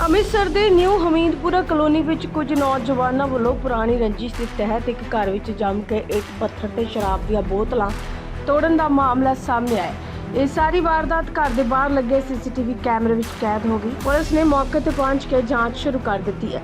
ਅੰਮ੍ਰਿਤਸਰ ਦੇ new ਹਮੀਦਪੁਰਾ colony ਵਿੱਚ ਕੁਝ ਨੌਜਵਾਨਾਂ ਵੱਲੋਂ ਪੁਰਾਣੀ ਰੰਜਿਸ਼ ਦੇ ਤਹਿਤ ਇੱਕ ਘਰ ਵਿੱਚ ਜੰਮ ਕੇ ਇੱਕ ਪੱਥਰ ਤੇ ਸ਼ਰਾਬ ਦੀਆਂ ਬੋਤਲਾਂ ਤੋੜਨ ਦਾ ਮਾਮਲਾ ਸਾਹਮਣੇ ਆਇਆ ਇਹ ਸਾਰੀ ਵਾਰਦਾਤ ਘਰ ਦੇ ਬਾਹਰ ਲੱਗੇ ਸੀਸੀਟੀਵੀ ਕੈਮਰੇ ਵਿੱਚ ਕੈਦ ਹੋ ਗਈ। ਪੁਲਿਸ ਨੇ ਮੌਕੇ ਤੇ ਪਹੁੰਚ ਕੇ ਜਾਂਚ ਸ਼ੁਰੂ ਕਰ ਦਿੱਤੀ ਹੈ।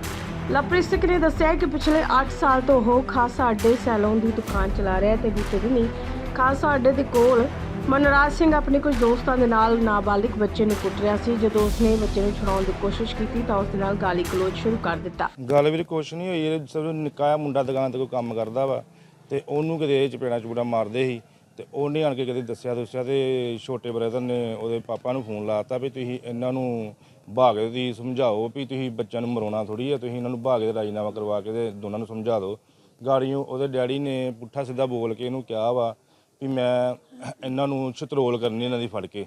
ਲਵਪ੍ਰੀਤ ਨੇ ਦੱਸਿਆ ਕਿ ਪਿਛਲੇ 8 ਸਾਲ ਤੋਂ ਉਹ ਖਾਸਾ ਅੱਡੇ ਸੈਲੂਨ ਦੀ ਦੁਕਾਨ ਚਲਾ ਰਿਹਾ ਤੇ ਬੀਤੇ ਦਿਨੀ ਖਾਸਾ ਅੱਡੇ ਦੇ ਕੋਲ ਮਨਰਾਜ ਸਿੰਘ ਆਪਣੇ ਕੁਝ ਦੋਸਤਾਂ ਦੇ ਨਾਲ ਨਾਬਾਲਿਗ ਬੱਚੇ ਨੂੰ ਕੁੱਟ ਰਿਹਾ ਸੀ। ਜਦੋਂ ਉਸਨੇ ਬੱਚੇ ਨੂੰ ਛੁਡਾਉਣ ਦੀ ਕੋਸ਼ਿਸ਼ ਕੀਤੀ ਤਾਂ ਉਸ ਦੇ ਨਾਲ ਗਾਲੀ ਗਲੋਚ ਸ਼ੁਰੂ ਕਰ ਦਿੱਤਾ। ਗੱਲ ਵੀਰ ਕੁਛ ਨਹੀਂ ਹੋਈ। ਇਹ ਸਭ ਨਿੱਕਾ ਮੁੰਡਾ ਦੁਕਾਨ ਤੇ ਕੋਈ ਕੰਮ ਕਰਦਾ ਵਾ ਤੇ ਉਹਨੂੰ ਕਿਤੇ ਇਹ ਚਪੇੜਾ ਚਪੂੜਾ ਮਾਰਦੇ ਸੀ ਤੇ ਉਹਨੇ ਆਣ ਕੇ ਕਦੇ ਦੱਸਿਆ ਦੱਸਿਆ ਤੇ ਛੋਟੇ ਬ੍ਰਦਰ ਨੇ ਉਹਦੇ ਪਾਪਾ ਨੂੰ ਫੋਨ ਲਾਤਾ ਵੀ ਤੁਸੀਂ ਇਹਨਾਂ ਨੂੰ ਭਾਗ ਦੀ ਸਮਝਾਓ ਵੀ ਤੁਸੀਂ ਬੱਚਿਆਂ ਨੂੰ ਮਰਾਉਣਾ ਥੋੜੀ ਆ, ਤੁਸੀਂ ਇਹਨਾਂ ਨੂੰ ਭਾਗ ਦੇ ਰਾਜੀਨਾਮਾ ਕਰਵਾ ਕੇ ਤੇ ਦੋਨਾਂ ਨੂੰ ਸਮਝਾ ਦਿਓ। ਗਾੜੀਆਂ ਉਹਦੇ ਡੈਡੀ ਨੇ ਪੁੱਠਾ ਸਿੱਧਾ ਬੋਲ ਕੇ ਇਹਨੂੰ ਕਿਹਾ ਵਾ ਵੀ ਮੈਂ ਇਹਨਾਂ ਨੂੰ ਛਤਰੋਲ ਕਰਨੀ ਇਹਨਾਂ ਦੀ ਫੜ ਕੇ।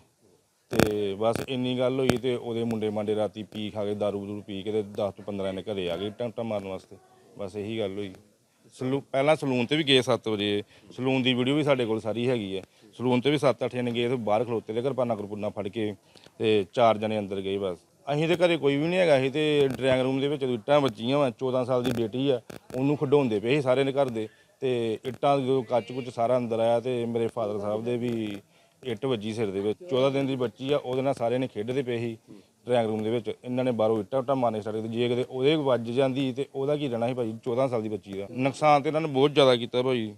ਤੇ ਬਸ ਇੰਨੀ ਗੱਲ ਹੋਈ ਤੇ ਉਹਦੇ ਮੁੰਡੇ ਮਾਂਡੇ ਰਾਤੀ ਪੀ ਖਾ ਕੇ ਦਾਰੂ ਦੂਰੂ ਪੀ ਕੇ ਤੇ 10 ਤੋਂ 15 ਨੇ ਘਰੇ ਆ ਗਏ ਟੰਟਾ ਮਾਰਨ ਵਾਸਤੇ। ਬਸ ਇਹੀ ਗੱਲ ਹੋਈ। ਸਲੂ ਪਹਿਲਾਂ ਸਲੂਨ ਤੇ ਵੀ ਗਏ 7 ਵਜੇ। ਸਲੂਨ ਦੀ ਵੀਡੀਓ ਵੀ ਸਾਡੇ ਕੋਲ ਸਾਰੀ ਹੈਗੀ ਹੈ। ਸਲੂਨ ਤੇ ਵੀ 7-8 ਜਣੇ ਗਏ ਤੇ ਬਾਹਰ ਖਲੋਤੇ ਦੇ ਕਿਰਪਾਨਾ ਕਰਪੂਨਾ ਫੜ ਕੇ ਤੇ ਚਾਰ ਜਣੇ ਅੰਦਰ ਗਏ ਬਸ। ਅਸੀਂ ਤੇ ਘਰੇ ਕੋਈ ਵੀ ਨਹੀਂ ਹੈਗਾ। ਅਸੀਂ ਤੇ ਡਰਾਇੰਗ ਰੂਮ ਦੇ ਵਿੱਚ ਇੱਟਾਂ ਵੱਜੀਆਂ ਵਾ। 14 ਸਾਲ ਦੀ ਬੇਟੀ ਆ। ਉਹਨੂੰ ਖਡਾਉਂਦੇ ਪਏ ਸੀ ਸਾਰੇ ਨੇ ਘਰ ਦੇ। ਤੇ ਇੱਟਾਂ ਜਦੋਂ ਕੱਚ ਕੁੱਚ ਸਾਰਾ ਅੰਦਰ ਆਇਆ ਤੇ ਮੇਰੇ ਫਾਦਰ ਸਾਹਿਬ ਦੇ ਵੀ ਇੱਟ ਵੱਜੀ ਸਿਰ ਦੇ ਵਿੱਚ। 14 ਦਿਨ ਦੀ ਬੱਚੀ ਆ, ਉਹਦੇ ਨਾਲ ਸਾਰੇ ਨੇ ਖੇਡਦੇ ਪਏ ਸੀ ਡਰਾਇੰਗ ਰੂਮ ਦੇ ਵਿੱਚ। ਇਹਨਾਂ ਨੇ ਬਾਹਰੋਂ ਇੱਟਾਂ ਉੱਟਾਂ ਮਾਰਨੇ ਸਟਾਰਟ ਕੀਤੀ ਜੇ ਕਿਤੇ ਉਹਦੇ ਵੱਜ ਜਾਂਦੀ ਤੇ ਉਹਦਾ ਕੀ ਰਹਿਣਾ ਸੀ ਭਾਈ 14 ਸਾਲ ਦੀ ਬੱਚੀ ਦਾ। ਨੁਕਸਾਨ ਤੇ ਇਹਨਾਂ ਨੇ ਬਹੁਤ ਜ਼ਿਆਦਾ ਕੀਤਾ ਭਾਈ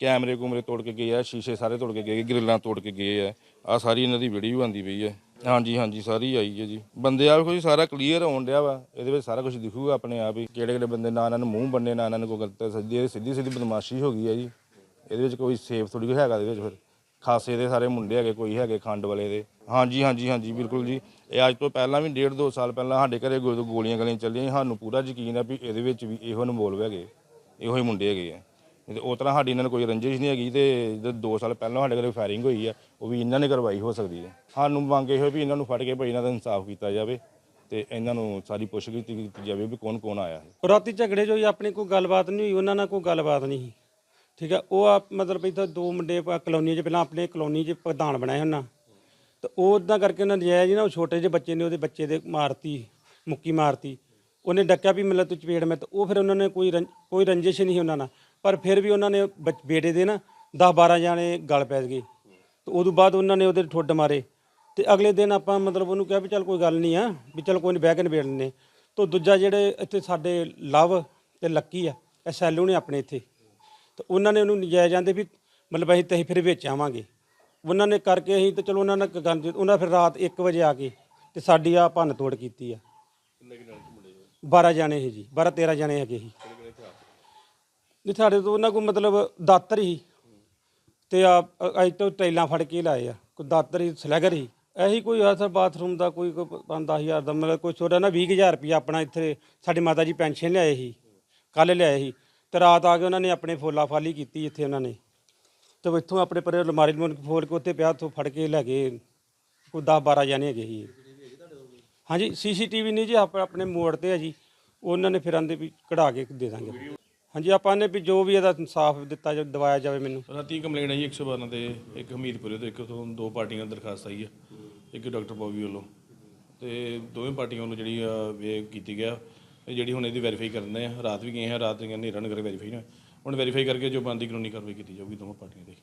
ਕੈਮਰੇ ਕੁਮਰੇ ਤੋੜ ਕੇ ਗਏ ਆ, ਸ਼ੀਸ਼ੇ ਸਾਰੇ ਤੋੜ ਕੇ ਗਏ ਗ੍ਰਿਲਾਂ ਤੋੜ ਕੇ ਗਏ ਆ। ਆ ਸਾਰੀ ਇਹਨਾਂ ਦੀ ਵੀਡੀਓ ਆਂਦੀ ਪਈ ਹੈ ਹਾਂਜੀ ਹਾਂਜੀ, ਸਾਰੀ ਆਈ ਹੈ ਜੀ। ਬੰਦੇ ਆ ਕੋਈ ਸਾਰਾ ਕਲੀਅਰ ਹੋਣ ਡਿਆ ਵਾ, ਇਹਦੇ ਵਿੱਚ ਸਾਰਾ ਕੁਝ ਦਿਖੂਗਾ ਆਪਣੇ ਆਪ ਹੀ। ਕਿਹੜੇ ਕਿਹੜੇ ਬੰਦੇ ਨਾ ਇਹਨਾਂ ਨੂੰ ਮੂੰਹ ਬੰਨੇ, ਨਾ ਇਹਨਾਂ ਨੂੰ ਕੋਈ ਗਲਤ, ਸਿੱਧੀ ਸਿੱਧੀ ਸਿੱਧੀ ਬਦਮਾਸ਼ੀ ਹੋ ਗਈ ਹੈ ਜੀ। ਇਹਦੇ ਵਿੱਚ ਕੋਈ ਸੇਫ ਥੋੜੀ ਹੈਗਾ ਇਹਦੇ ਵਿੱਚ ਫਿਰ। ਖਾਸੇ ਦੇ ਸਾਰੇ ਮੁੰਡੇ ਹੈਗੇ, ਕੋਈ ਹੈਗੇ ਖੰਡ ਵਾਲੇ ਦੇ। ਹਾਂਜੀ ਹਾਂਜੀ ਹਾਂਜੀ, ਬਿਲਕੁਲ ਜੀ। ਇਹ ਅੱਜ ਤੋਂ ਪਹਿਲਾਂ ਵੀ ਡੇਢ, ਦੋ ਸਾਲ ਪਹਿਲਾਂ ਸਾਡੇ ਘਰੇ ਗੋ- ਗੋਲੀਆਂ ਗਲੀਆਂ ਚੱਲੀਆਂ ਸੀ। ਸਾਨੂੰ ਪੂਰਾ ਯਕੀਨ ਹੈ ਵੀ ਇਹਦੇ ਵਿੱਚ ਵੀ ਇਹੋ ਇਨਵੋਲਵ ਹੈਗੇ। ਇਹੋ ਹੀ ਮੁੰਡੇ ਹੈਗੇ ਆ। ਤੇ ਉਹ ਤਰ੍ਹਾਂ ਸਾਡੀ ਇਹਨਾਂ ਨਾਲ ਕੋਈ ਰੰਜਿਸ਼ ਨਹੀਂ ਹੈਗੀ ਤੇ ਜਦੋਂ 2 ਸਾਲ ਪਹਿਲਾਂ ਸਾਡੇ ਘਰੇ ਫਾਇਰਿੰਗ ਹੋਈ ਆ, ਉਹ ਵੀ ਇਹਨਾਂ ਨੇ ਕਰਵਾਈ ਹੋ ਸਕਦੀ ਹੈ। ਸਾਨੂੰ ਮੰਗ ਇਹ ਇਹੋ ਵੀ ਇਹਨਾਂ ਨੂੰ ਫੜ ਕੇ ਭਾਈ ਇਹਨਾਂ ਦਾ ਇਨਸਾਫ ਕੀਤਾ ਜਾਵੇ ਤੇ ਇਹਨਾਂ ਨੂੰ ਸਾਰੀ ਪੁੱਛਗਿੱਛ ਕੀਤੀ ਜਾਵੇ ਵੀ ਕੌਣ ਕੌਣ ਆਇਆ ਹੈ। ਰਾਤੀ ਝਗੜੇ 'ਚ ਹੋਈ ਆਪਣੀ ਕੋਈ ਗੱਲਬਾਤ ਨਹੀਂ ਹੋਈ, ਉਹਨਾਂ ਨਾਲ ਕੋਈ ਗੱਲਬਾਤ ਨਹੀਂ ਸੀ। ਠੀਕ ਹੈ ਉਹ ਆ ਮਤਲਬ ਇੱਥੇ ਦੋ ਮੁੰਡੇ ਪ- ਕਲੋਨੀ 'ਚ ਪਹਿਲਾਂ ਆਪਣੇ ਕਲੋਨੀ 'ਚ ਪ੍ਰਧਾਨ ਬਣਾਏ ਉਹਨਾਂ। ਤੇ ਉਹ ਉਦਾਂ ਕਰਕੇ ਉਹਨਾਂ ਨਜਾਇਜ਼ ਜੀ ਨਾ, ਉਹ ਛੋਟੇ ਜਿਹੇ ਬੱਚੇ ਨੇ, ਉਹਦੇ ਬੱਚੇ ਦੇ ਮਾਰਤੀ, ਮੁੱਕੀ ਮਾਰਤੀ। ਉਹਨੇ ਡੱਕਿਆ ਵੀ ਮਤਲਬ ਤੂੰ ਚਪੇੜ ਮੈਂ, ਤੇ ਉਹ ਫਿਰ ਉਹਨਾਂ ਨੇ ਕੋਈ ਰੰ- ਕੋਈ ਰੰਜਿਸ਼ ਨਹੀਂ ਸੀ ਉਹਨਾਂ ਨਾਲ। ਪਰ ਫਿਰ ਵੀ ਉਹਨਾਂ ਨੇ ਬੱਚ- ਬੇਟੇ ਦੇ ਨਾ 10 12 ਜਾਣੇ ਗਲ ਪੈ ਗਏ। ਤੇ ਉਦੋਂ ਬਾਅਦ ਉਹਨਾਂ ਨੇ ਉਹਦੇ ਠੁੱਡ ਮਾਰੇ। ਤੇ ਅਗਲੇ ਦਿਨ ਆਪਾਂ ਮਤਲਬ ਉਹਨੂੰ ਕਿਹਾ ਵੀ ਚੱਲ ਕੋਈ ਗੱਲ ਨਹੀਂ ਆ, ਵੀ ਚੱਲ ਕੋਈ ਨਹੀਂ ਬਹਿ ਕੇ ਨਿਬੇੜ ਲੈਂਦੇ ਤੋਂ ਦੂਜਾ ਜਿਹੜੇ ਇੱਥੇ ਸਾਡੇ ਲਵ ਤੇ ਲੱਕੀ ਆ, ਇਹ ਸੈਲੂ ਨੇ ਆਪਣੇ ਇੱਥੇ। ਤੇ ਉਹਨਾਂ ਨੇ ਉਹਨੂੰ ਨਜਾਇਜ਼ ਜਾਂਦੇ ਵੀ ਮਤਲਬ ਅਸੀਂ ਤੇ ਫਿਰ ਵਿੱਚ ਆਵਾਂਗੇ। ਉਹਨਾਂ ਨੇ ਕਰਕੇ ਅਸੀਂ ਤੇ ਚਲੋ ਉਹਨਾਂ ਨੇ ਗੱਲ ਉਹਨਾਂ ਫਿਰ ਰਾਤ 1 ਵਜੇ ਆ ਕੇ ਤੇ ਸਾਡੀ ਆ ਭੰਨ ਤੋੜ ਕੀਤੀ ਆ। 12 ਜਾਣੇ ਸੀ ਜੀ 12 13 ਜਾਣੇ ਹੈਗੇ ਸੀ ਨਹੀਂ ਸਾਡੇ ਤੋਂ ਉਹਨਾਂ ਕੋਲ ਮਤਲਬ ਦਾਤਰ ਹੀ। ਤੇ ਆ ਅੱਜ ਤੋਂ ਟੈਲਾਂ ਫੜ ਕੇ ਲਾਏ ਆ। ਕੋਈ ਦਾਤਰ ਹੀ, ਸਲੈਗਰ ਹੀ। ਇਹੀ ਕੋਈ ਆ ਸਰ ਬਾਥਰੂਮ ਦਾ ਕੋਈ 5000 ਦਾ ਮਤਲਬ ਕੋਈ ਛੋਟਾ ਨਾ 20000 ਰੁਪਇਆ ਆਪਣਾ ਇੱਥੇ ਸਾਡੀ ਮਾਤਾ ਜੀ ਪੈਨਸ਼ਨ ਲਿਆਏ ਸੀ। ਕੱਲ ਲਿਆਏ ਸੀ। ਤੇ ਰਾਤ ਆ ਕੇ ਉਹਨਾਂ ਨੇ ਆਪਣੇ ਫੋਲਾ ਫਾਲੀ ਕੀਤੀ ਇੱਥੇ ਉਹਨਾਂ ਨੇ। ਤੇ ਇੱਥੋਂ ਆਪਣੇ ਪਰੇ ਅਲਮਾਰੀ ਨੂੰ ਫੋਲ ਕੇ ਉੱਤੇ ਪਿਆ, ਉੱਥੋਂ ਫੜ ਕੇ ਲੈ ਗਏ। ਕੋਈ 10 12 ਜਾਣੇ ਹੈਗੇ ਸੀ। ਹਾਂਜੀ, ਸੀਸੀਟੀਵੀ ਨਹੀਂ ਜੀ, ਆਪ ਆਪਣੇ ਮੋੜ ਤੇ ਹੈ ਜੀ। ਉਹਨਾਂ ਨੇ ਫਿਰ ਆਂਦੇ ਵੀ ਕਢਾ ਕੇ ਦੇ ਦਾਂਗੇ। ਹਾਂਜੀ ਆਪਾਂ ਨੇ ਵੀ ਜੋ ਵੀ ਇਹਦਾ ਇਨਸਾਫ ਦਿੱਤਾ ਜਾ ਦਵਾਇਆ ਜਾਵੇ ਮੈਨੂੰ। ਰਾਤੀ ਕੰਪਲੇਂਟ ਆਈ 112 ਤੇ ਇੱਕ ਹਮੀਦਪੁਰੇ ਤੋਂ ਇੱਕ ਤੋਂ ਦੋ ਪਾਰਟੀਆਂ ਦੀ ਦਰਖਾਸਤ ਆਈ ਹੈ ਇੱਕ ਡਾਕਟਰ ਬੋਬੀ ਵੱਲੋਂ। ਤੇ ਦੋਵੇਂ ਪਾਰਟੀਆਂ ਵੱਲੋਂ ਜਿਹੜੀ ਆ ਵੇ ਕੀਤੀ ਗਿਆ ਤੇ ਜਿਹੜੀ ਹੁਣ ਇਹਦੀ ਵੈਰੀਫਾਈ ਕਰਨੇ ਆ ਰਾਤ ਵੀ ਗਏ ਆ ਰਾਤ ਦੀਆਂ ਹਨੇਰਾ ਨਗਰ ਵੈਰੀਫਾਈ ਨਾ ਹੁਣ ਵੈਰੀਫਾਈ ਕਰਕੇ ਜੋ ਬੰਦੀ ਕਾਨੂੰਨੀ ਕਾਰਵਾਈ ਕੀਤੀ ਜਾਊਗੀ ਦੋਵਾਂ ਪਾਰਟੀਆਂ ਦੀ।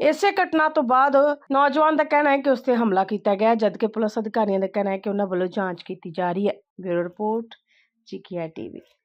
ਇਸੇ ਘਟਨਾ ਤੋਂ ਬਾਅਦ ਨੌਜਵਾਨ ਦਾ ਕਹਿਣਾ ਹੈ ਕਿ ਉਸ ਤੇ ਹਮਲਾ ਕੀਤਾ ਗਿਆ ਜਦਕਿ ਪੁਲਿਸ ਅਧਿਕਾਰੀਆਂ ਦਾ ਕਹਿਣਾ ਹੈ ਕਿ ਉਹਨਾਂ ਵੱਲੋਂ ਜਾਂਚ ਕੀਤੀ ਜਾ ਰਹੀ ਹੈ। Bureau report GKR TV